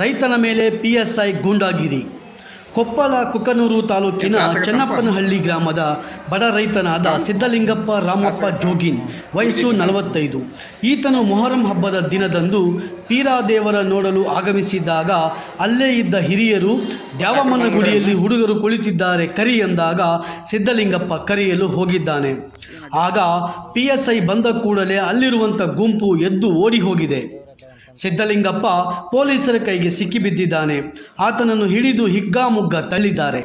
ರೈತನ ಮೇಲೆ ಪಿಎಸ್ಐ ಗೂಂಡಾಗಿರಿ. ಕೊಪ್ಪಳ ಕುಕನೂರು ತಾಲೂಕಿನ ಚೆನ್ನಪ್ಪನಹಳ್ಳಿ ಗ್ರಾಮದ ಬಡ ರೈತನಾದ ಸಿದ್ದಲಿಂಗಪ್ಪ ರಾಮಪ್ಪ ಜೋಗಿನ್ ವಯಸ್ಸು ನಲವತ್ತೈದು. ಈತನು ಮೊಹರಂ ಹಬ್ಬದ ದಿನದಂದು ಪೀರಾದೇವರ ನೋಡಲು ಆಗಮಿಸಿದಾಗ ಅಲ್ಲೇ ಇದ್ದ ಹಿರಿಯರು ದ್ಯಾವಮ್ಮನ ಗುಡಿಯಲ್ಲಿ ಹುಡುಗರು ಕುಳಿತಿದ್ದಾರೆ ಕರಿ ಎಂದಾಗ ಸಿದ್ದಲಿಂಗಪ್ಪ ಕರೆಯಲು ಹೋಗಿದ್ದಾನೆ. ಆಗ ಪಿ ಎಸ್ ಐ ಬಂದ ಕೂಡಲೇ ಅಲ್ಲಿರುವಂಥ ಗುಂಪು ಎದ್ದು ಓಡಿ ಹೋಗಿದೆ. ಸಿದ್ದಲಿಂಗಪ್ಪ ಪೊಲೀಸರ ಕೈಗೆ ಸಿಕ್ಕಿಬಿದ್ದಿದ್ದಾನೆ ಆತನನ್ನು ಹಿಡಿದು ಹಿಗ್ಗಾಮುಗ್ಗ ತಳ್ಳಿದ್ದಾರೆ.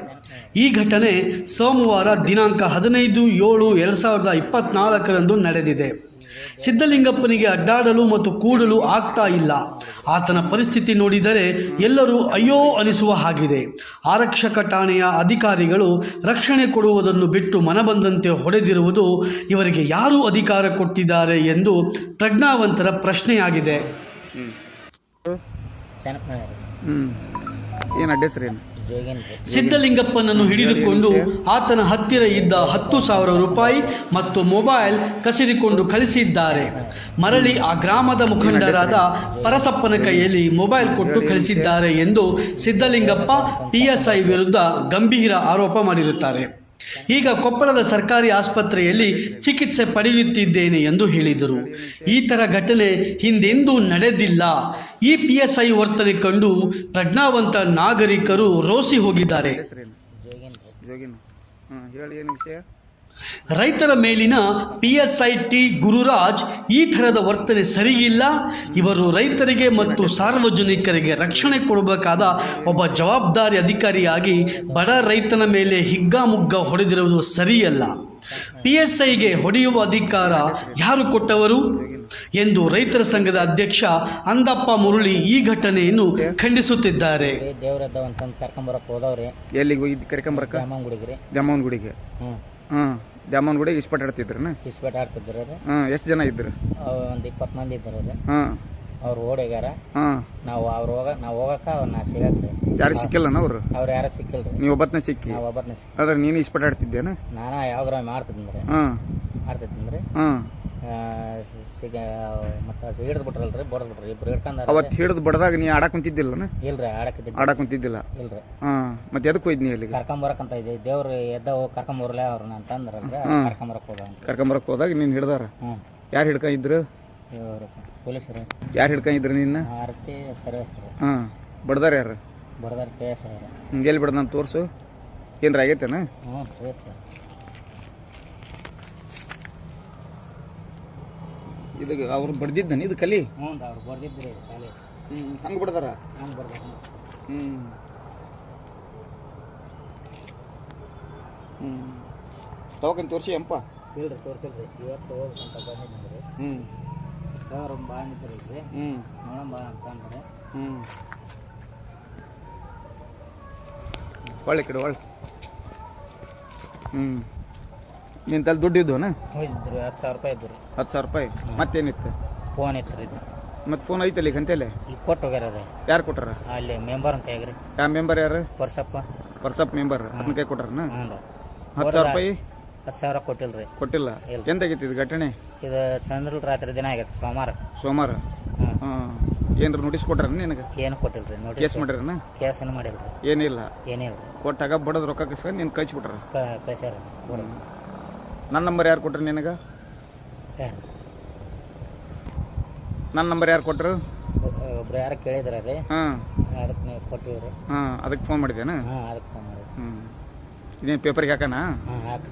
ಈ ಘಟನೆ ಸೋಮವಾರ ದಿನಾಂಕ ಹದಿನೈದು ಏಳು ಎರಡು ಸಾವಿರದ ಇಪ್ಪತ್ನಾಲ್ಕರಂದು ನಡೆದಿದೆ. ಸಿದ್ದಲಿಂಗಪ್ಪನಿಗೆ ಅಡ್ಡಾಡಲು ಮತ್ತು ಕೂಡಲು ಆಗ್ತಾ ಇಲ್ಲ. ಆತನ ಪರಿಸ್ಥಿತಿ ನೋಡಿದರೆ ಎಲ್ಲರೂ ಅಯ್ಯೋ ಅನಿಸುವ ಹಾಗಿದೆ. ಆರಕ್ಷಕ ಠಾಣೆಯ ಅಧಿಕಾರಿಗಳು ರಕ್ಷಣೆ ಕೊಡುವುದನ್ನು ಬಿಟ್ಟು ಮನಬಂದಂತೆ ಹೊಡೆದಿರುವುದು ಇವರಿಗೆ ಯಾರು ಅಧಿಕಾರ ಕೊಟ್ಟಿದ್ದಾರೆ ಎಂದು ಪ್ರಜ್ಞಾವಂತರ ಪ್ರಶ್ನೆಯಾಗಿದೆ. ಏನು ರೀ ಸಿದ್ದಲಿಂಗಪ್ಪನನ್ನು ಹಿಡಿದುಕೊಂಡು ಆತನ ಹತ್ತಿರ ಇದ್ದ ಹತ್ತು ಸಾವಿರ ರೂಪಾಯಿ ಮತ್ತು ಮೊಬೈಲ್ ಕಸಿದುಕೊಂಡು ಕಳಿಸಿದ್ದಾರೆ. ಮರಳಿ ಆ ಗ್ರಾಮದ ಮುಖಂಡರಾದ ಪರಸಪ್ಪನ ಕೈಯಲ್ಲಿ ಮೊಬೈಲ್ ಕೊಟ್ಟು ಕಳಿಸಿದ್ದಾರೆ ಎಂದು ಸಿದ್ದಲಿಂಗಪ್ಪ ಪಿಎಸ್ಐ ವಿರುದ್ಧ ಗಂಭೀರ ಆರೋಪ ಮಾಡಿರುತ್ತಾರೆ. ಈಗ ಕೊಪ್ಪಳದ ಸರ್ಕಾರಿ ಆಸ್ಪತ್ರೆಯಲ್ಲಿ ಚಿಕಿತ್ಸೆ ಪಡೆಯುತ್ತಿದ್ದೇನೆ ಎಂದು ಹೇಳಿದರು. ಈ ಥರ ಘಟನೆ ಹಿಂದೆಂದೂ ನಡೆದಿಲ್ಲ. ಈ ಪಿ ಎಸ್ ಐ ವರ್ತನೆ ಕಂಡು ಪ್ರಜ್ಞಾವಂತ ನಾಗರಿಕರು ರೋಸಿ ಹೋಗಿದ್ದಾರೆ. ರೈತರ ಮೇಲಿನ P S I T Gururaj ಈ ಥರದ ವರ್ತನೆ ಸರಿಯಿಲ್ಲ ಇವರು ರೈತರಿಗೆ ಮತ್ತು ಸಾರ್ವಜನಿಕರಿಗೆ ರಕ್ಷಣೆ ಕೊಡಬೇಕಾದ ಒಬ್ಬ ಜವಾಬ್ದಾರಿ ಅಧಿಕಾರಿಯಾಗಿ ಬಡ ರೈತನ ಮೇಲೆ ಹಿಗ್ಗಾಮುಗ್ಗ ಹೊಡೆದಿರುವುದು ಸರಿಯಲ್ಲ. ಪಿ ಎಸ್ ಐಗೆ ಹೊಡೆಯುವ ಅಧಿಕಾರ ಯಾರು ಕೊಟ್ಟವರು? ಎಂದು ರೈತರ ಸಂಘದ ಅಧ್ಯಕ್ಷ ಅಂದಪ್ಪ ಮುರುಳಿ ಈ ಘಟನೆಯನ್ನು ಖಂಡಿಸುತ್ತಿದ್ದಾರೆ. ಕರ್ಕೊಂಬರಕ್ಕೆ ಹೋದವ್ರಿ. ಎಲ್ಲಿಗೆ ಹೋಗಿದ್ದು ಗುಡಿಗೆ ರೀ. ಗುಡಿಗೆ ಹ್ಞೂ ಹಾಂ ದ್ಯಾಮವ್ವನ ಗುಡಿ ಇಸ್ಪಟ್ ಆಡ್ತಿದ್ರನ ಇಸ್ಪಟ್ ಆಡ್ತಿದ್ರು ಹಾಂ ಎಷ್ಟು ಜನ ಇದ್ರು ಒಂದ್ ಇಪ್ಪತ್ತು ಮಂದಿ ಇದ್ರು ಹಾಂ. ಅವ್ರು ಓಡೋಗ್ಯಾರ. ಹಾಂ. ನಾವು ಅವ್ರು ಹೋಗ ನಾವು ಹೋಗಕ್ಕ ಅವ್ರನ್ನ ಸಿಗಕ್ರಿ ಯಾರು ಸಿಕ್ಕಿಲ್ಲನ ಅವರು? ಅವ್ರು ಯಾರು ಸಿಕ್ಕಿಲ್ಲ ನೀವು ಒಬ್ಬತ್ತನೇ ಸಿಕ್ಕಿ. ನಾವು ಒಬ್ಬರನ್ನ ಸಿಕ್ಕಿ ಆದ್ರೆ ನೀನು ಇಸ್ಪಟ್ ಆಡ್ತಿದ್ದೇನ ನಾನು ಯಾವಾಗ್ರ ಮಾಡ್ತಿದ್ರಿ ಹಾಂ. ಮಾಡ್ತಿದ್ರಿ ಹಾಂ. ಸಿಗ ಮತ್ತು ಹಿಡಿದು ಬಿಟ್ರಲ್ರಿ ಬಡ್ದು ಬಿಟ್ರಿ. ಇಬ್ರು ಹಿಡ್ಕೊಂಡಾರ ಅವತ್ತು ಹಿಡಿದು ಬಡ್ದಾಗ ನೀ ಆಡಕ್ ಇಲ್ಲ ರೀ ಆಡಕ್ಕಿದ್ದ ಆಡಕ್ ಕುಂತಿದ್ದಿಲ್ಲ? ಇಲ್ರಿ. ಹಾಂ ಮತ್ತೆ ಎದಕ್ಕೆ ಹೋಯ್ತು ನೀ ಅಲ್ಲಿಗೆ? ಕರ್ಕೊಂಬರಕಂತ ಇದೆ ದೇವ್ರು ಎದ್ದ ಹೋಗಿ ಕರ್ಕೊಂಬರ್ಲೆ ಅವ್ರನ್ನ ಅಂತಂದ್ರಲ್ರಿ ಹ್ಮ್. ಕರ್ಕೊಂಬರಕ್ ಹೋದ ಕರ್ಕೊಂಬರಕ್ಕೆ ಕರ್ಕೊಂಬರಕ್ ಹೋದಾಗ ನೀನು ಹಿಡ್ದಾರ? ಹ್ಞೂ ಯಾರು ಹಿಡ್ಕೊಂಡಿದ್ರು? ಇವರು ಪೊಲೀಸರು. ಯಾರು ಹಿಡ್ಕೊಂಡಿದ್ರು ನಿನ್ನ? ಆರತಿ ಸರ್ವಿಸ್ ರೀ. ಹಾಂ ಬಡ್ದಾರ ಯಾರು? ಬಡದಾರ ಪಿ ಎಸ್ ಐ ಹ್ಮ್, ಎಲ್ಲಿ ಬಿಡ್ದ ನಾನು ತೋರ್ಸು? ಏನ್ರ ಆಗೈತೇನ? ಹ್ಞೂ ರೀ ಸರ್ ಇದು ಅವ್ರು ಬಡ್ದಿದ್ದಾನೆ ಇದು ಕಲಿ? ಹ್ಞೂ ಅವ್ರು ಬರ್ದಿದ್ರಿ ಖಾಲಿ ಹಂಗೆ ಬಿಡ್ದಾರ? ಹಂಗೆ ಬರ್ಬೇಕು. ಹ್ಞೂ ಹ್ಞೂ ತಗೋಕಂತ ತೋರಿಸಿ ಇಲ್ರಿ ತೋರ್ಸಿಲ್ರಿ. ಇವತ್ತು ಹೋಗ್ಬೇಕಂತ ಬಂದಿದ್ರಿ ಹ್ಞೂ ಅವ್ರು ಹ್ಞೂ ಹ್ಞೂ ಒಳ್ಳೆ ಕಡೆ ಒಳ್ಳೆ. ಹ್ಞೂ ನಿನ್ನ ತಲೆ ದುಡ್ಡು ಇದ್ದು ಹೋಗಿದ್ರು ಹತ್ತು ಸಾವಿರ ರೂಪಾಯಿ ಇದ್ರಿ. ಹತ್ತು ಸಾವಿರ ರೂಪಾಯಿ. ಮತ್ತೇನಿತ್ತು? ಫೋನ್ ಇತ್ತು ಇದು. ಮತ್ತೆ ಫೋನ್ ಐತಲ್ಲ ಈಗ ಅಂತೇಳಿ ಈಗ ಕೊಟ್ಟು ಹೋಗ್ಯಾರ ಯಾರು ಕೊಟ್ಟಾರ? ಅಲ್ಲಿ ಮೆಂಬರ್ ಅಂತ ಹೇಗ್ರಿ. ಯಾವ ಮೆಂಬರ್ ಯಾರು? ಪರ್ಸಪ್ಪ. ಪರ್ಸಪ್ ಮೆಂಬರ್ ಅದನ್ನ ಕೈ ಕೊಟ್ಟಾರನ? ಹ್ಞೂ ರೀ. ಹತ್ತು ಸಾವಿರ ರೂಪಾಯಿ? ಹತ್ತು ಸಾವಿರ ಕೊಟ್ಟಿಲ್ರಿ. ಕೊಟ್ಟಿಲ್ಲ? ಇಲ್ಲ. ಎಂತಾಗೈತಿ ಇದು ಘಟನೆ? ಇದು ಸಂದ್ರ ರಾತ್ರಿ ದಿನ ಆಗೈತೆ ಸೋಮವಾರ ಸೋಮವಾರ ಹ್ಞೂ ಹಾಂ. ಏನ್ರ ನೋಟಿಸ್ ಕೊಟ್ಟಾರ ನಿನಗೆ? ಏನು ಕೊಟ್ಟಿಲ್ರಿ ನೋಡಿ ಕೇಸ್ ಮಾಡ್ಯಾರನ ಕೇಸ್ ಏನು ಮಾಡಿಲ್ರಿ. ಏನಿಲ್ಲ. ಏನಿಲ್ಲ. ಕೊಟ್ಟಾಗ ಬಡದ್ ರೊಕ್ಕ ಕಸ್ಕೊಂಡು ನೀನು ಕಳಿಸ್ಬಿಟ್ರ ಕ ಕಳ್ಸ್ಯಾರ. ನನ್ನ ನಂಬರ್ ಯಾರು ಕೊಟ್ರು ನಿನಗೆ? ನನ್ನ ನಂಬರ್ ಯಾರು ಕೊಟ್ರು? ಒಬ್ರು ಯಾರು ಕೇಳಿದ್ರ ರೀ. ಹಾಂ. ಅದಕ್ಕೆ ನೀವು ಕೊಟ್ಟಿವಿ ರೀ ಹಾಂ ಅದಕ್ಕೆ ಫೋನ್ ಮಾಡಿದ್ದೇನ? ಹಾಂ ಅದಕ್ಕೆ ಫೋನ್ ಮಾಡಿ ಹ್ಞೂ ಇದೇನು ಪೇಪರ್ಗೆ ಹಾಕನಾ? ಹಾಂ ಹಾಕಿ